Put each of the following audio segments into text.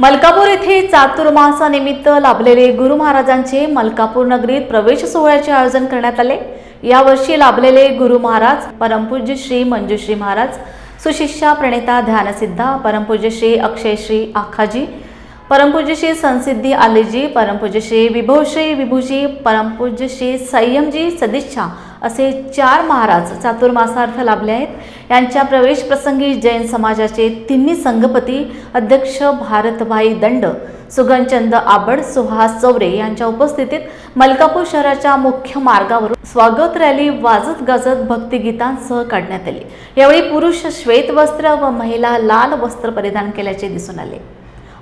मलकापूर येथे चातुर्मासानिमित्त लाभलेले गुरु महाराजांचे मलकापूर नगरीत प्रवेश सोहळ्याचे आयोजन करण्यात आले. यावर्षी लाभलेले गुरु महाराज परमपूज्य श्री मंजुश्री महाराज सुशिष्या प्रणेता ध्यानसिद्धा परमपूज्य श्री अक्षयश्री आखाजी परमपूज्य श्री संसिद्धी आलेजी परमपूज्य श्री विभवश्री विभूजी परमपूज्य श्री संयमजी सदिच्छा असे चार महाराज चातुर्मासार्थ लाभले आहेत. यांच्या प्रवेश प्रसंगी जैन समाजाचे तिन्ही संघपती अध्यक्ष भारतभाई दंड सुगनचंद आबड सुहास चौरे यांच्या उपस्थितीत मलकापूर शहराच्या मुख्य मार्गावरून स्वागत रॅली वाजत गाजत भक्तिगीतांसह काढण्यात आली. यावेळी पुरुष श्वेत वस्त्र व महिला लाल वस्त्र परिधान केल्याचे दिसून आले.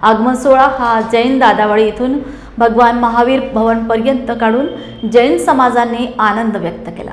आगमन सोहळा हा जैन दादावाडी इथून भगवान महावीर भवनपर्यंत काढून जैन समाजाने आनंद व्यक्त केला.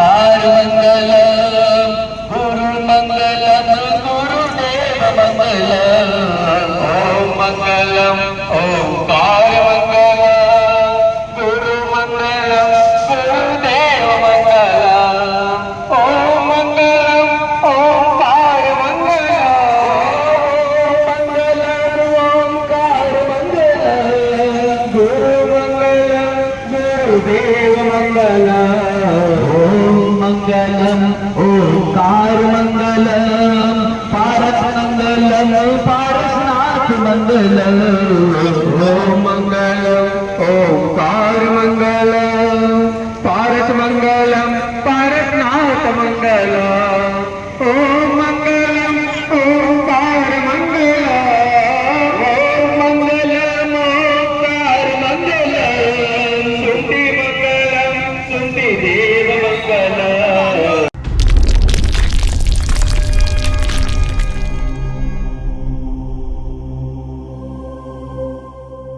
தாருமங்கலம் குரு மங்கலம் குரு தேவ மங்கலம் ஓம் மங்கலம் ஓம் தாருமங்கலம் குரு மங்கலம் குரு தேவ மண்டலம் பாரத் மண்டலம் பாரத்நாத் மண்டலம் ஓம் மங்களம் ஓம் கார் மங்களம் பாரத் மங்களம். பாரத்நாத் மண்டலம்